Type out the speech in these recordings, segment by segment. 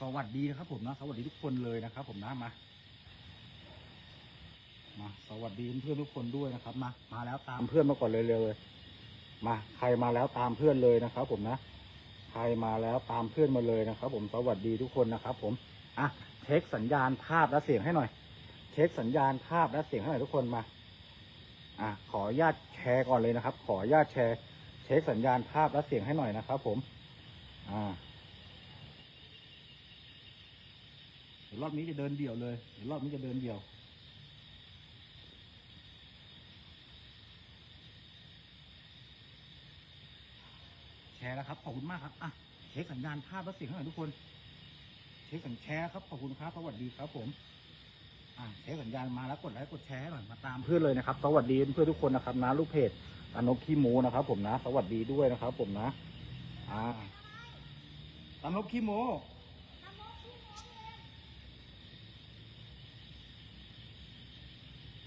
สวัสดีนะครับผมนะสวัสดีทุกคนเลยนะครับผมนะมามาสวัสดีเพื่อนทุกคนด้วยนะครับมามาแล้วตามเพื่อนมาก่อนเลยเลย มาใครมาแล้วตามเพื่อนเลยนะครับ ผมนะใครมาแล้วตามเพื่อนมาเลยนะครับ ผมสวัสดีทุกคนนะครับ ผมอะเช็คสัญญาณภาพและเสียงให้หน่อย เช็คสัญญาณภาพและเสียงให้หน่อยทุกคนมาอะขออนุญาตแชร์ก่อนเลยนะครับ ขออนุญาตแชร์ เช็คสัญญาณภาพและเสียงให้หน่อยนะครับ ผม อ่าเดี๋ยวรอบนี้จะเดินเดี่ยวเลยเดี๋ยวรอบนี้จะเดินเดี่ยว แชร์แล้วครับ ขอบคุณมากครับอะเช็คสัญญาณภาพและเสียงให้หน่อยทุกคน เช็คสัญแชร์ครับ ขอบคุณครับ สวัสดีครับผม อะเช็คสัญญาณมาแล้วกดไลค์กดแชร์ให้หน่อยมาตามเพื่อนเลยนะครับ สวัสดีเพื่อนทุกคนนะครับนะลูกเพจอนกขี้หมูนะครับ ผมนะ สวัสดีด้วยนะครับ ผมนะ อ่าตานกขี้หมู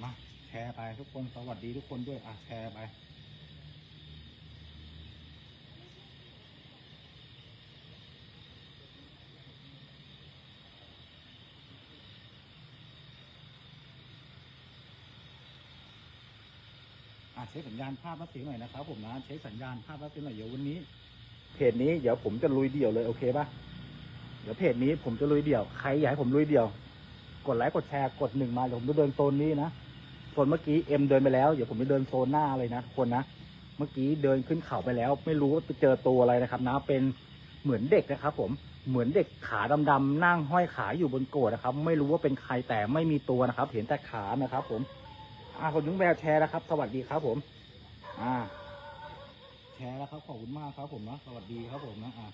มาแช ร์ไปทุกคนสวัสดีทุกคนด้วยอะแชร์ไปอะเช็คสัญญาณภาพและเสียงหน่อยนะครับ ผมนะเช็คสัญญาณภาพและเสียงหน่อยเดี๋ยววันนี้เพจนี้เดี๋ยวผมจะลุยเดี่ยวเลยโอเคปะเดี๋ยวเพจนี้ผมจะลุยเดี่ยว ใครอยากให้ผมลุยเดี่ยว กดไลค์กดแชร์กดหนึ่งมาเดี๋ยวผมจะเดินโซนนี้นะ โซนเมื่อกี้เอ็มเดินไปแล้วเดี๋ยวผมจะเดินโซนหน้าเลยนะทุกคนนะเมื่อกี้เดินขึ้นเขาไปแล้ว ไม่รู้ว่าจะเจอตัวอะไรนะครับ นะเป็นเหมือนเด็กนะครับ ผมเหมือนเด็กขาดำๆนั่งห้อยขาอยู่บนโกดนะครับ ไม่รู้ว่าเป็นใครแต่ไม่มีตัวนะครับ เห็นแต่ขานะครับ ผม อ่าคนยุ้งแววแชร์แล้วครับ สวัสดีครับ ผม อ่า แชร์แล้วครับขอบคุณมากครับผมนะสวัสดีครับผมนะอ่า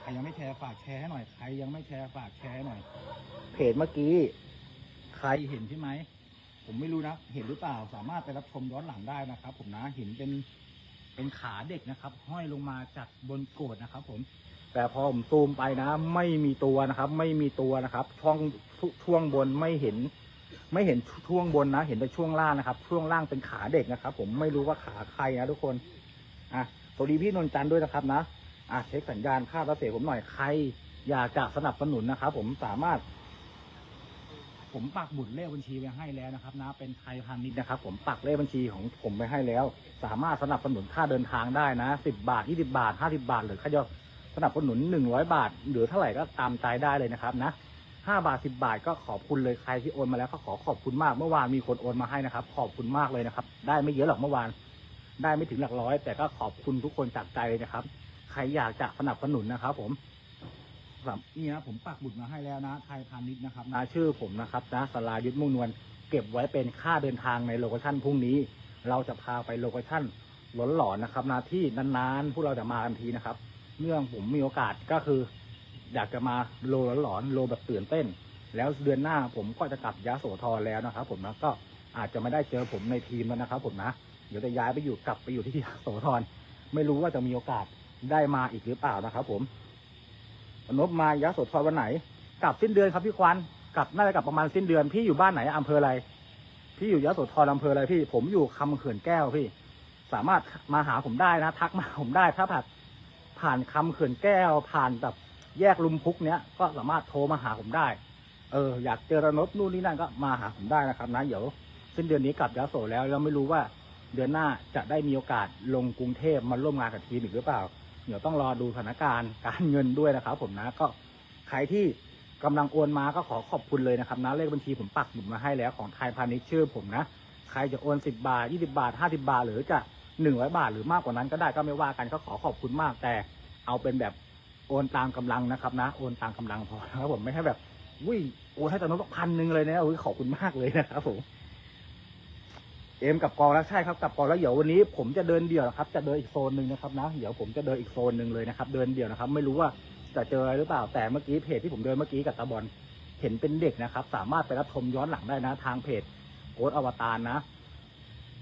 ใครยังไม่แชร์ฝากแชร์ให้หน่อยใครยังไม่แชร์ฝากแชร์ให้หน่อย เพจเมื่อกี้ ครเห็นใช่ไหม ผมไม่รู้นะ เห็นหรือเปล่า สามารถไปรับชมย้อนหลังได้นะครับ ผมนะ เห็นเป็น เป็นขาเด็กนะครับ ห้อยลงมาจากบนโกดนะครับ ผม แต่พอผมซูมไปนะ ไม่มีตัวนะครับ ไม่มีตัวนะครับ ช่องช่วงบนไม่เห็น ไม่เห็นช่วงบนนะ เห็นแต่ช่วงล่างนะครับ ช่วงล่างเป็นขาเด็กนะครับ ผมไม่รู้ว่าขาใครนะทุกคน อะ สวัสดีพี่นนท์จันด้วยนะครับนะ อะเช็คสัญญาณภาพและเสียงผมหน่อย ใคร อยากจะสนับสนุนนะครับ ผมสามารถ ผมปักหมุดเลขบัญชีไว้ให้แล้วนะครับนะเป็นไทยพาณิชย์นะครับ ผมปักเลขบัญชีของผมไปให้แล้ว สามารถสนับสนุนค่าเดินทางได้นะสิบบาทยี่สิบาทห้าสิบาท หรือค่าจะสนับสนุนหนึ่งร้อยบาทหรือเท่าไหร่ก็ตามใจได้เลยนะครับนะห้าบาทสิบาทก็ขอบคุณเลยใครที่โอนมาแล้วก็ขอขอบคุณมากเมื่อวานมีคนโอนมาให้นะครับ ขอบคุณมากเลยนะครับ ได้ไม่เยอะหรอกเมื่อวาน ได้ไม่ถึงหลักร้อย แต่ก็ขอบคุณทุกคนจากใจเลยนะครับ ใครอยากจะสนับสนุนนะครับ ผม สำหรับนี่นะผมปักหมุดมาให้แล้วนะไทยพาณิชย์นะครับนะชื่อผมนะครับนะสลายุทธมุ่งนวลเก็บไว้เป็นค่าเดินทางในโลเคชั่นพรุ่งนี้ เราจะพาไปโลเคชั่นหลอนหลอนนะครับนะที่นานๆพวกเราจะมากันทีนะครับ เนื่องผมมีโอกาสก็คือ อยากจะมาโลหลอนๆโลแบบตื่นเต้น แล้วเดือนหน้าผมก็จะกลับยะโสธรแล้วนะครับ ผมนะก็อาจจะไม่ได้เจอผมในทีมแล้วนะครับ ผมนะเดี๋ยวจะย้ายไปอยู่กลับไปอยู่ที่ยะโสธรไม่รู้ว่าจะมีโอกาสได้มาอีกหรือเปล่านะครับ ผม นบมายะโสธรวันไหน กลับสิ้นเดือนครับพี่ควันกลับน่าจะกลับประมาณสิ้นเดือนพี่อยู่บ้านไหนอำเภออะไร พี่อยู่ยะโสธรอำเภออะไรพี่ ผมอยู่คำเขื่อนแก้วพี่ สามารถมาหาผมได้นะ ทักมาหาผมได้ถ้าผ่านผ่านคำเขื่อนแก้ว ผ่านแบบแยกลุมพุกเนี้ยก็สามารถโทรมาหาผมได้ เอออยากเจอระนบนู่นนี่นั่นก็มาหาผมได้นะครับนะเดี๋ยวสิ้นเดือนนี้กลับยะโสแล้วแล้วไม่รู้ว่าเดือนหน้าจะได้มีโอกาสลงกรุงเทพมาร่วมงานกับทีมอีกหรือเปล่า เดี๋ยวต้องรอดูสถานการณ์การเงินด้วยนะครับ ผมนะก็ใครที่กำลังโอนมาก็ขอขอบคุณเลยนะครับนะเลขบัญชีผมปักหมุดมาให้แล้วของไทยพาณิชย์ชื่อผมนะ ใครจะโอนสิบาทยี่สิบาทห้าสิบาท หรือจะหนึ่งร้อยบาท หรือมากกว่านั้นก็ได้ก็ไม่ว่ากันก็ขอขอบคุณมากแต่เอาเป็นแบบโอนตามกำลังนะครับนะ โอนตามกำลังพอนะครับผมไม่ให้แบบวิ่งโอนให้ตอนนั้นพันหนึ่งเลยนะอุ้ยขอบคุณมากเลยนะครับผม เอ็มกับกองแล้วใช่ครับกับกองแล้วเดี๋ยววันนี้ผมจะเดินเดี่ยวนะครับ จะเดินอีกโซนหนึ่งนะครับนะ เดี๋ยวผมจะเดินอีกโซนหนึ่งเลยนะครับ เดินเดี่ยวนะครับ ไม่รู้ว่าจะเจออะไรหรือเปล่า แต่เมื่อกี้เพจที่ผมเดินเมื่อกี้กับตาบอลเห็นเป็นเด็กนะครับ สามารถไปรับชมย้อนหลังได้นะ ทางเพจโค้ดอวตารนะ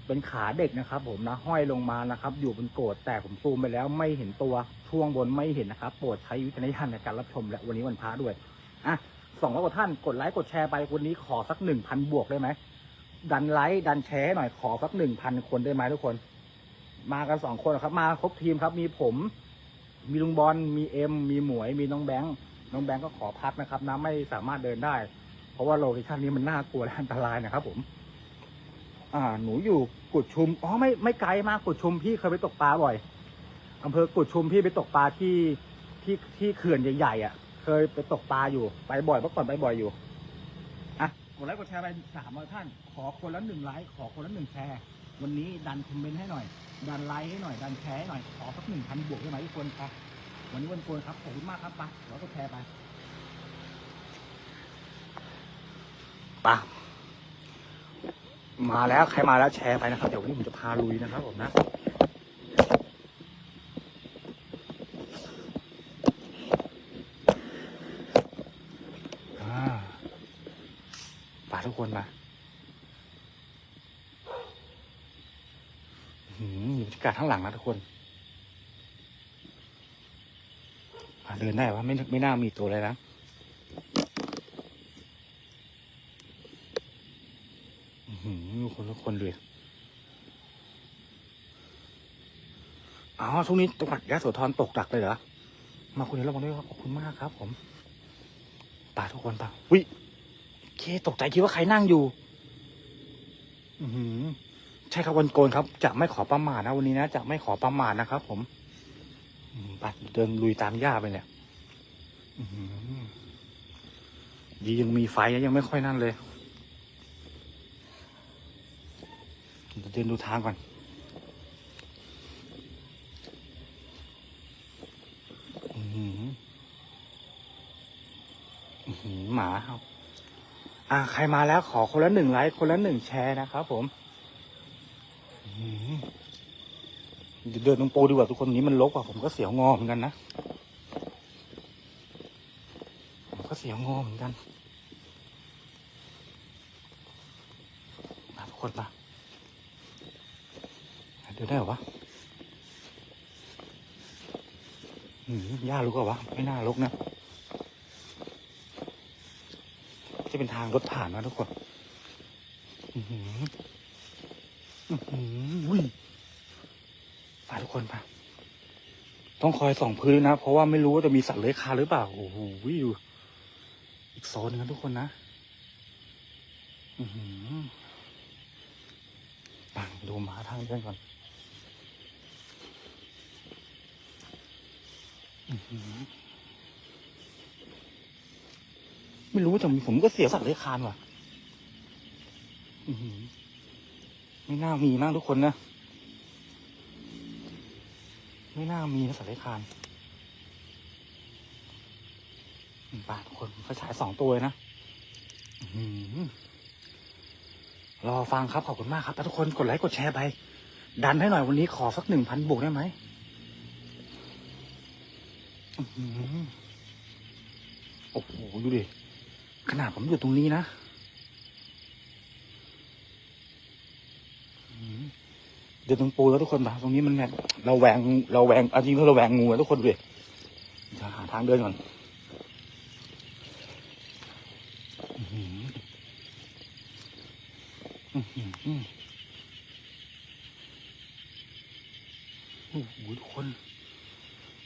เป็นขาเด็กนะครับ ผมนะห้อยลงมานะครับ อยู่บนโกดแต่ผมซูมไปแล้วไม่เห็นตัวช่วงบนไม่เห็นนะครับโปรดใช้วิจารณญาณในการรับชมและวันนี้วันพระด้วยอะสองร้อยกว่าท่านกดไลค์กดแชร์ไปวันนี้ขอสักหนึ่งพันบวกได้ไหม ดันไลค์ดันแชร์หน่อยขอสักหนึ่งพันคนได้ไหมทุกคน มากันสองคนครับ มาครบทีมครับมีผม มีลุงบอลมีเอ็มมีหมวย มีน้องแบงค์น้องแบงค์ก็ขอพักนะครับนะไม่สามารถเดินได้ เพราะว่าโลเคชั่นนี้มันน่ากลัวและอันตรายนะครับ ผม อ่า หนูอยู่กุดชุมอ๋อไม่ไม่ไกลมากกุดชุมพี่เคยไปตกปลาบ่อยอำเภอกุดชุมพี่ไปตกปลาที่ที่ที่เขื่อนใหญ่ๆอะ เคยไปตกปลาอยู่ไปบ่อยเมื่อก่อนไปบ่อยอยู่ ดไลค์กดแชร์ไปสามร้อยท่าน ขอคนละหนึ่งไลค์ขอคนละหนึ่งแชร์ วันนี้ดันคอมเมนต์ให้หน่อย ดันไลค์ให้หน่อย ดันแชร์ให้หน่อยขอสักหนึ่งพันบวกได้ไหมทุกคนครับวันนี้วันโกนครับขอบคุณมากครับไปแล้วก็แชร์ไปปะมาแล้วใครมาแล้วแชร์ไปนะครับ เดี๋ยววันนี้ผมจะพาลุยนะครับผมนะ อ่าป่า ทุกคนมาหือบรรยากาศข้างหลังนะทุกคนอ่าเดินได้ว่าไม่ไม่น่ามีตัวเลยนะอื้อหือคนทุกคนเลยอ๋อช่วงนี้จังหวัดยะโสธรตกหนักเลยเหรอ มาคุณเดี๋ยวระวังด้วยครับ ขอบคุณมากครับ ผมป่าทุกคนป่าวิ เคตกใจคิดว่าใครนั่งอยู่อือหือใช่ครับวันโกนครับ จะไม่ขอประมาทนะวันนี้นะจะไม่ขอประมาทนะครับ ผมอืมไปเดินลุยตามหญ้าไปเนี่ยดียังมีไฟยังไม่ค่อยนั่นเลยเดินดูทางก่อนหืออื้อหือหมาครับ อ่าใครมาแล้วขอคนละหนึ่งไลค์คนละหนึ่งแชร์นะครับผมเดินตรงโปรดีกว่าทุกคนนี้มันลกอะผมก็เสียวงอเหมือนกันนะผมก็เสียวงอเหมือนกันมาทุกคนมาเดินได้หรอวะอืมหญ้าลุกเหรอวะไม่น่าลุกนะ จะเป็นทางรถผ่านนะทุกคนอือหืออือหืออุ้ยไปทุกคนไปต้องคอยส่องพื้นนะ เพราะว่าไม่รู้ว่าจะมีสัตว์เลื้อยคลานหรือเปล่า โอ้โหอยู่อีกโซนหนึงนะทุกคนนะอือหือปังดูหมาทางเดินก่อนอือหือ ไม่รู้แต่ผมก็เสียสัตว์เลื้อยคานว่ะไม่น่ามีนะทุกคนนะ ไม่น่ามีนะสัตว์เลื้อยคานอืมไป่าทุกคนไฟฉายสองตัวนะอื้ออรอฟังครับ ขอบคุณมากครับทุกคนกดไลค์กดแชร์ไป ดันให้หน่อยวันนี้ขอสักหนึ่งพันบวกได้ไหมโอ้โห ดูดิ ขนาดผมอยู่ตรงนี้นะเดี๋ยวตรงปูแล้วทุกคนมาตรงนี้มันแบบเราแวงเราแวงจริงเราแวงงูทุกคนดูดิจะหาทางเดินก่อนโอ้โหทุกคน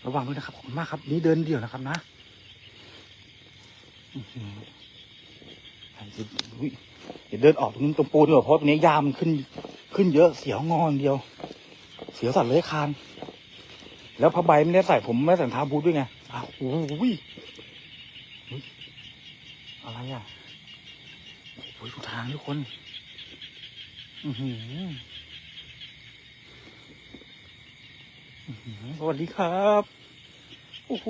ระวังด้วยนะครับขอบคุณมากครับ นี่เดินเดี่ยวนะครับนะ เดี๋ยวเดินออกตรงนี้ตรงปูดีกว่าเพราะตรงนี้ยามนขึ้นขึ้นเยอะเสียวงออย่างเดียว เสียวสัตว์เลื้อยคลาน แล้วผ้าใบไม่ได้ใส่ผมไม่ได้ใส่รองเท้าบูทด้วยไงอ้าวโอ้ยอะไรอะโอ้ยทุกทางทุกคน อือหือสวัสดีครับ โอ้โห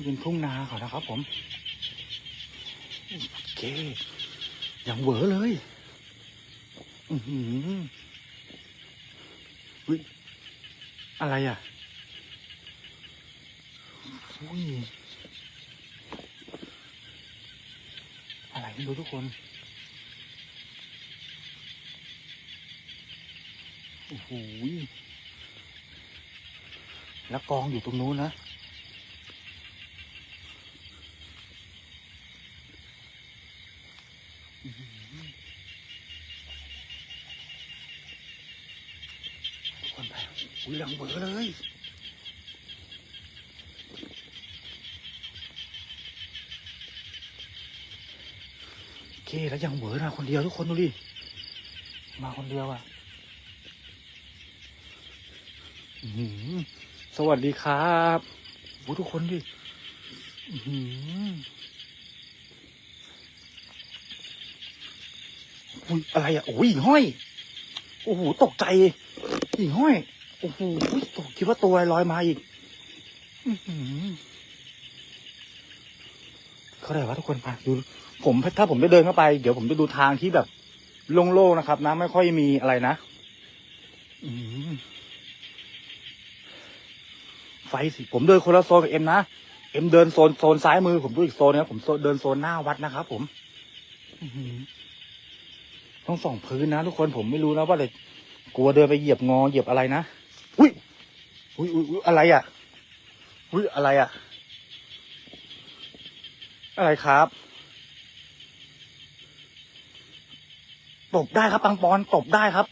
นี่เป็นทุ่งนาเขานะครับ ผมโอเคอย่างเหวอเลย อือหืออุ้ยอะไรอะอุ้ยอะไรไม่รู้ทุกคนโอ้โหแล้วกองอยู่ตรงนู้นนะ อื้อหือ ทุกคนไปอุ้ยหลังเบือเลยโอเคแล้วยังเบือนะคนเดียวทุกคนดูดิมาคนเดียวอะสวัสดีครับโอ้ทุกคนดิอื้อหืออุ้ยอะไรอะโอ้ยหิ่งห้อย โอ้โห ตกใจหิ่งห้อย โอ้โหตกคิดว่าตัวลอยมาอีกอื้อหือเขาได้ว่าทุกคนไปดู ผมถ้าผมได้เดินเข้าไป เดี๋ยวผมจะดูทางที่แบบโล่งๆนะครับนะไม่ค่อยมีอะไรนะไฟสิผมเดินคนละโซนกับเอ็มนะเอ็มเดินโซนโซนซ้ายมือผมดูอีกโซนนะผมโซเดินโซนหน้าวัดนะครับผมต้องส่องพื้นนะทุกคนผมไม่รู้นะว่าเลยกลัวเดินไปเหยียบงอเหยียบอะไรนะ อุ้ยอุ้ยอุ้ยอะไรอะอุ้ยอะไรอะ อะไรครับ ตบได้ครับปังปอนตบได้ครับ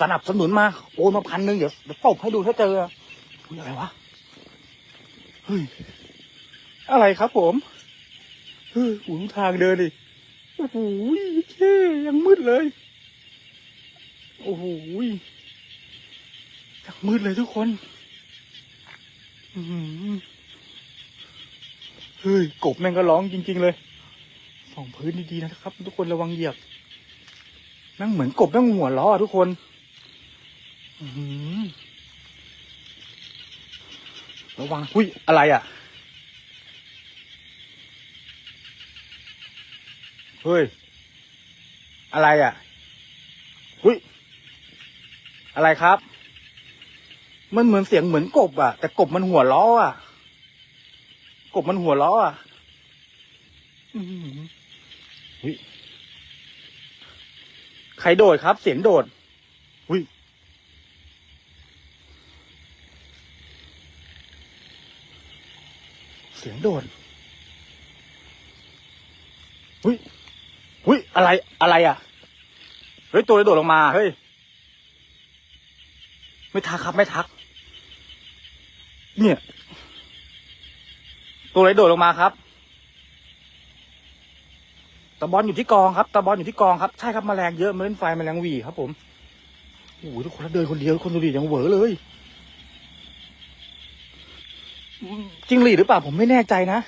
สนับสนุนมาโอนมาพันหนึ่งเดี๋ยวเดี๋ยวตบให้ดูถ้าเจออุ้ยอะไรวะเฮ้ยอะไรครับผมเฮ้ยหูทางเดินดิโอ้โหเท่ยังมืดเลย โอ้โห มืดเลยทุกคนเฮ้ยกบแม่งก็ร้องจริง ๆ เลยส่องพื้นดีๆนะครับ ทุกคนระวังเหยียบแม่งเหมือนกบแม่งหัวล้อทุกคนระวังอุ้ยอะไรอะ เฮ้ย อะไรอะอุ้ย อะไรครับ มันเหมือนเสียงเหมือนกบอะ แต่กบมันหัวล้ออะ กบมันหัวล้ออะอื้อหืออุ้ยใครโดดครับ เสียงโดดอุ้ยเสียงโดดอุ้ยอุ้ยอะไรอะไรอะเฮ้ยตัวอะไรโดดลงมาเฮ้ยไม่ทักครับไม่ทัก เนี่ย ตัวอะไรโดดลงมาครับตะบอลอยู่ที่กองครับตะบอลอยู่ที่กองครับใช่ครับแมลงเยอะมาเล่นไฟแมลงหวีครับ ผมโอ้โหทุกคนแล้วเดินคนเดียวทุกคนดูดิยังเหวอเลยอืมจิ้งหรีดหรือเปล่าผมไม่แน่ใจนะ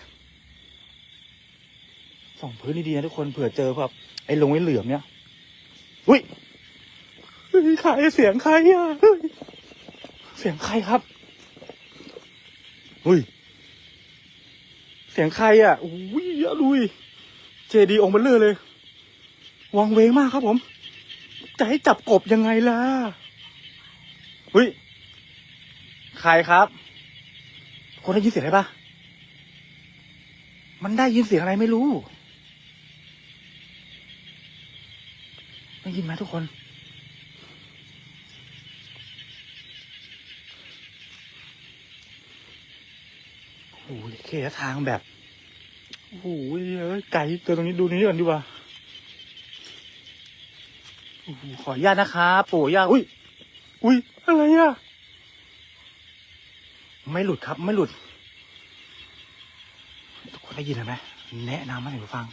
ส่องพื้นดีๆนะทุกคนเผื่อเจอแบบไอ้ลงไอ้เหลือมเนี่ยอุ้ยเฮ้ยใครเสียงใครอะเฮ้ยเสียงใครครับ อุ้ย เสียงใครอะอุ้ยเยอะลุย เจดีองค์เบลเลอร์เลยวังเวงมากครับผม จะให้จับกบยังไงล่ะเฮ้ย ใครครับ คนได้ยินเสียงอะไรปะมันได้ยินเสียงอะไรไม่รู้ ได้ยินไหมทุกคน อ้ยเคทางแบบ โอ้โหเอ้ยไก่เจอตรงนี้ดูนี่ก่อนดีกว่าโอ้โหขออนุญาตนะครับปู่ย่าอุ้ย อุ้ย อะไรอะ ไม่หลุดครับ ไม่หลุด ทุกคนได้ยินไหม แนะนำมาให้ผมฟัง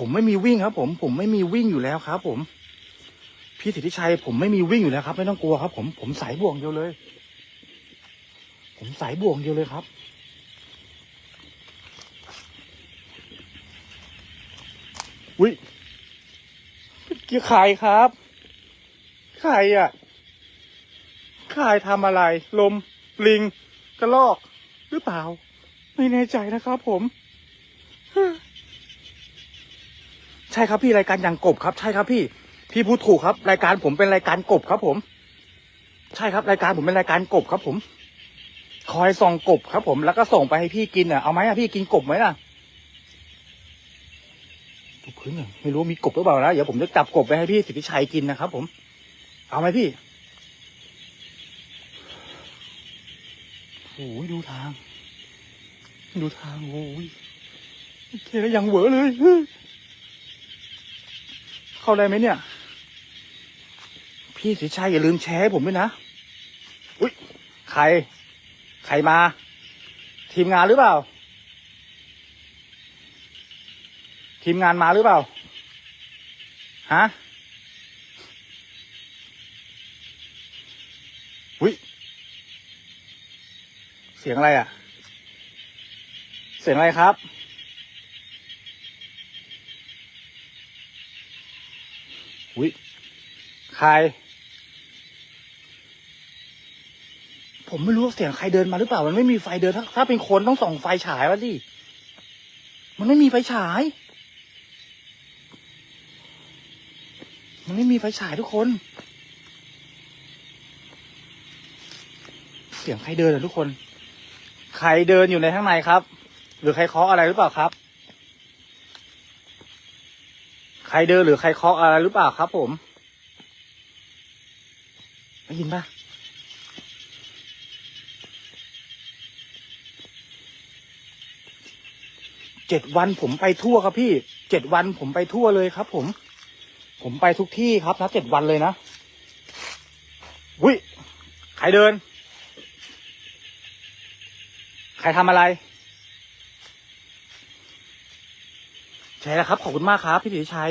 ผมไม่มีวิ่งครับ ผม ผมไม่มีวิ่งอยู่แล้วครับ ผม พี่สิทธิชัย ผมไม่มีวิ่งอยู่แล้วครับ ไม่ต้องกลัวครับ ผมผมสายบ่วงเดียวเลย ผมสายบ่วงเดียวเลยครับอุ้ยกี่ยใครครับใครอะใครทำอะไร ลม ลิง กระลอก หรือเปล่า ไม่แน่ใจนะครับผม ใช่ครับพี่รายการอย่างกบครับ ใช่ครับพี่พี่พูดถูกครับ รายการผมเป็นรายการกบครับ ผม ใช่ครับ รายการผมเป็นรายการกบครับ ผม คอยส่องกบครับ ผมแล้วก็ส่งไปให้พี่กินอะเอาไหมอะพี่กินกบไหมล่ะถูกพื้นอะไม่รู้มีกบหรือเปล่านะเดี๋ยวผมจะจับกบไปให้พี่สิทธิชัยกินนะครับ ผม เอาไหมพี่โอ้ยดูทาง ดูทางโอ้ยโอเคแล้วยังเหวอเลย เฮ้ยเข้าได้ไหมเนี่ย พี่สิชัยอย่าลืมแชร์ให้ผมด้วยนะ อุ้ยใคร ใครมา ทีมงานหรือเปล่า ทีมงานมาหรือเปล่า ฮะอุ้ยเสียงอะไรอะ เสียงอะไรครับ อุ้ยใคร ผมไม่รู้เสียงใครเดินมาหรือเปล่า มันไม่มีไฟเดิน ถ้าถ้าเป็นคนต้องส่องไฟฉายวะดิมันไม่มีไฟฉาย มันไม่มีไฟฉายทุกคน เสียงใครเดินเหรอทุกคน ใครเดินอยู่ในข้างในครับ หรือใครเคาะอะไรหรือเปล่าครับ ใครเดินหรือใครเคาะอะไรหรือเปล่าครับ ผมได้ยินปะเจ็ดวันผมไปทั่วครับพี่เจ็ดวันผมไปทั่วเลยครับ ผม ผมไปทุกที่ครับนะเจ็ดวันเลยนะวิใครเดิน ใครทำอะไร ใช่แล้วครับ ขอบคุณมากครับ พี่ถิชัย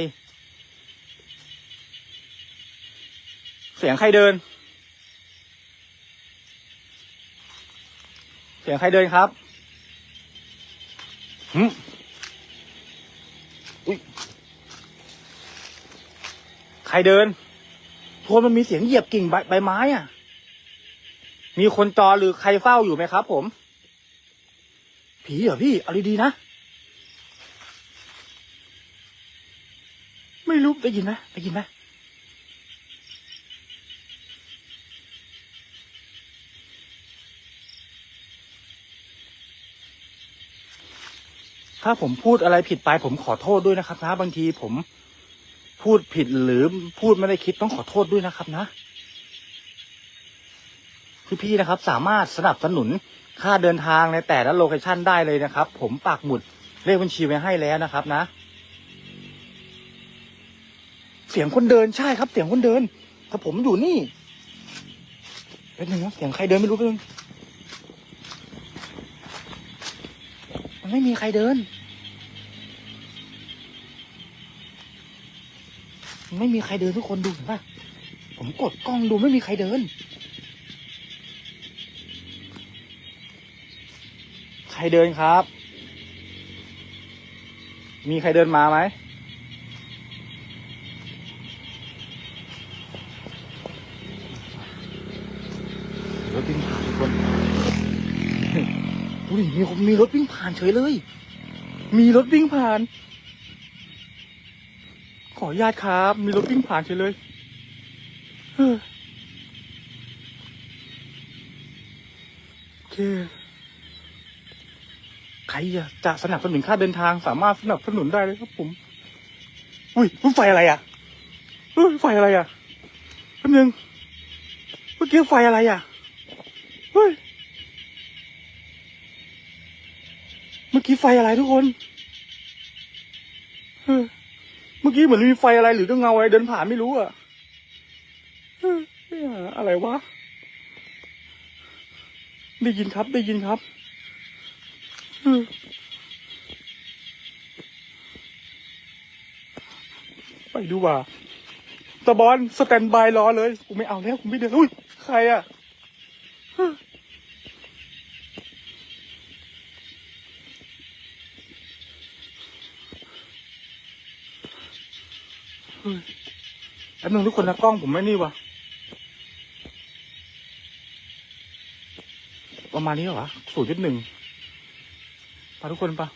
เสียงใครเดิน เสียงใครเดินครับหึอุ้ยใครเดินโทนมันมีเสียงเหยียบกิ่งใบใบไม้อะ มีคนจอหรือใครเฝ้าอยู่ไหมครับผม ผีเหรอพี่ เอาดีๆนะ ไม่รู้ได้ยินไหมได้ยินไหมถ้าผมพูดอะไรผิดไป ผมขอโทษด้วยนะครับนะบางทีผมพูดผิดหรือพูดไม่ได้คิดต้องขอโทษด้วยนะครับนะพี่ๆนะครับ สามารถสนับสนุนค่าเดินทางในแต่ละโลเคชันได้เลยนะครับ ผมปักหมุดเลขบัญชีไว้ให้แล้วนะครับนะ เสียงคนเดินใช่ครับ เสียงคนเดินแต่ผมอยู่นี่เป็นหนึ่งนะเสียงใครเดินไม่รู้เป็นงมันไม่มีใครเดินมันไม่มีใครเดินทุกคนดูเห็นปะผมกดกล้องดูไม่มีใครเดิน ใครเดินครับ มีใครเดินมาไหม รถวิ่งผ่านทุกคน อุ้ยมีคนมีรถวิ่งผ่านเฉยเลย มีรถวิ่งผ่าน ขออนุญาตครับ มีรถวิ่งผ่านเฉยเลยเฮ้อโอเคใครอยากจะสนับสนุนค่าเดินทางสามารถสนับสนุนได้เลยครับผม อุ้ยอุ้ยไฟอะไรอะอุ้ยไฟอะไรอะแป๊บนึงเมื่อกี้ไฟอะไรอะเฮ้ย เมื่อกี้ไฟอะไรทุกคนเมื่อกี้เหมือนมีไฟอะไรหรือก็เงาอะไรเดินผ่านไม่รู้อะอะไรวะ ได้ยินครับ ได้ยินครับไปดูว่าตะบอลสแตนบายรอเลย กูไม่เอาแล้ว กูไม่เดินอุ้ย ใครอะ เฮ้ยแป๊บนึงทุกคนนะกล้องผมไม่นี่วะประมาณนี้เหรอศูนย์จุดหนึ่งปะทุกคนปะ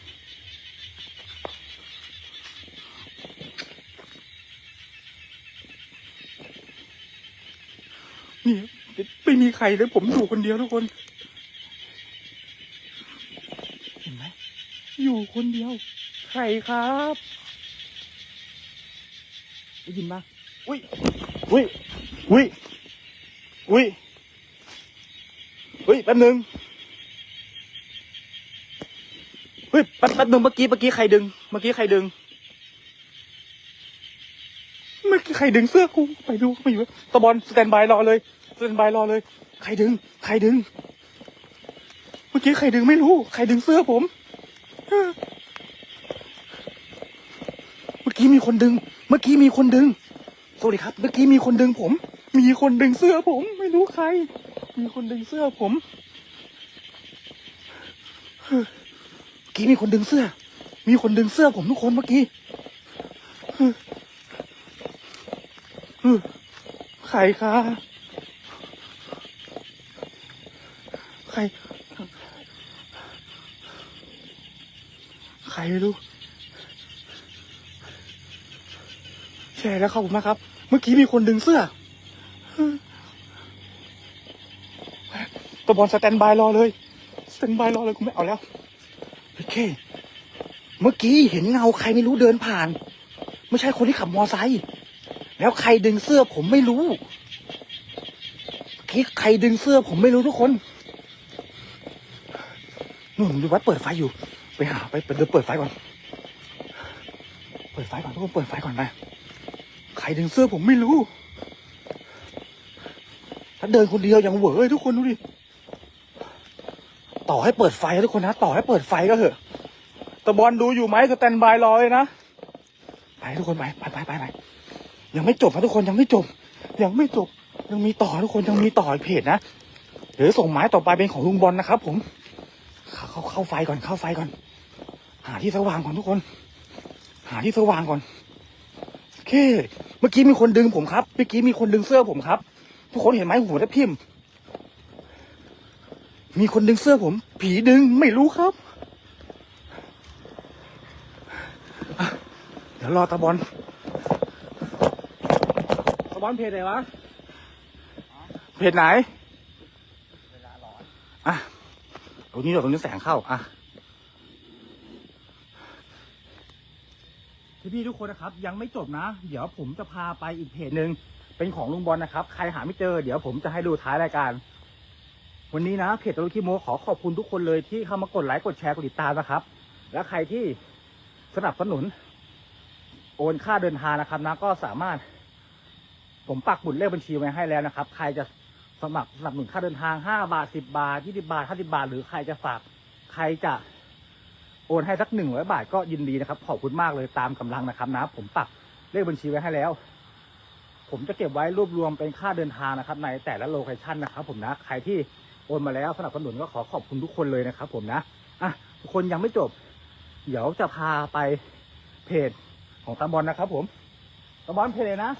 นี่ไม่มีใครเลยผมอยู่คนเดียวทุกคน เห็นไหมอยู่คนเดียว ใครครับ ได้ยินปะ อุ้ยอุ้ยอุ้ยอุ้ยอุ้ยแป๊บนึงเฮ้ยแป๊บแป๊บนึงเมื่อกี้เมื่อกี้ใครดึง เมื่อกี้ใครดึง เมื่อกี้ใครดึงเสื้อกูไปดูไปอยู่ตะบอลสแตนบายรอเลยสแตนบายรอเลย ใครดึง ใครดึง เมื่อกี้ใครดึงไม่รู้ ใครดึงเสื้อผมเมื่อกี้มีคนดึง เมื่อกี้มีคนดึง สวัสดีครับ เมื่อกี้มีคนดึงผม มีคนดึงเสื้อผม ไม่รู้ใคร มีคนดึงเสื้อผมเฮ้ยเมื่อกี้มีคนดึงเสื้อ มีคนดึงเสื้อผมทุกคนเมื่อกี้เฮ้ยเฮ้ยใครคะใคร ใครไม่รู้แชร์แล้วขอบคุณมากครับ มื่อกี้มีคนดึงเสื้อตัวบอลสแตนบายรอเลยสแตนบายรอเลยกูไม่เอาแล้วโอเค เมื่อกี้เห็นเงาใครไม่รู้เดินผ่าน ไม่ใช่คนที่ขับมอไซค์แล้วใครดึงเสื้อผมไม่รู้เมื่อกี้ใครดึงเสื้อผมไม่รู้ทุกคนนู่นดูวัดเปิดไฟอยู่ ไปหาไปเดินเปิดไฟก่อน เปิดไฟก่อนทุกคนเปิดไฟก่อนนะ ใครดึงเสื้อผมไม่รู้ ถ้าเดินคนเดียวยังเหวอเลยทุกคนดูดิ ต่อให้เปิดไฟทุกคนนะ ต่อให้เปิดไฟก็เถอะตะบอลดูอยู่ไหมสแตนบายรอเลยนะ ไปทุกคนไปไปไปไปไปยังไม่จบนะทุกคนยังไม่จบ ยังไม่จบ ยังมีต่อทุกคนยังมีต่ออีกเพจนะเดี๋ยวส่งหมายต่อไปเป็นของลุงบอลนะครับ ผม เข้าเข้าเข้าไฟก่อนเข้าไฟก่อน หาที่สว่างก่อนทุกคน หาที่สว่างก่อนโอเค มื่อกี้มีคนดึงผมครับ เมื่อกี้มีคนดึงเสื้อผมครับ ทุกคนเห็นไหมหัวทับทิมมีคนดึงเสื้อผม ผีดึงไม่รู้ครับเดี๋ยวรอตาบอลตาบอลเพจไหนวะเพจไหนอนอะตรงนี้เดี๋ยวตรงนี้แสงเข้าอะ พี่ๆทุกคนนะครับ ยังไม่จบนะ เดี๋ยวผมจะพาไปอีกเพจหนึ่งเป็นของลุงบอลนะครับ ใครหาไม่เจอเดี๋ยวผมจะให้ดูท้ายรายการ วันนี้นะเพจตลุคิโมขอขอบคุณทุกคนเลยที่เข้ามากดไลค์กดแชร์กดติดตามนะครับ และใครที่สนับสนุน โอนค่าเดินทางนะครับนะก็สามารถ ผมปักบุตรเลขบัญชีไว้ให้แล้วนะครับ ใครจะสมัครสนับสนุนค่าเดินทางห้าบาทสิบาทยี่สิบาทห้าสิบาท หรือใครจะฝาก ใครจะ โอนให้สักหนึ่งร้อยบาทก็ยินดีนะครับ ขอบคุณมากเลยตามกำลังนะครับนะผมปักเลขบัญชีไว้ให้แล้ว ผมจะเก็บไว้รวบรวมเป็นค่าเดินทางนะครับ ในแต่ละโลเคชันนะครับผมนะใครที่โอนมาแล้วสนับสนุนก็ขอขอบคุณทุกคนเลยนะครับ ผมนะอะทุกคนยังไม่จบ เดี๋ยวจะพาไปเพจของตาบอลนะครับ ผมตาบอลเพจเลยนะ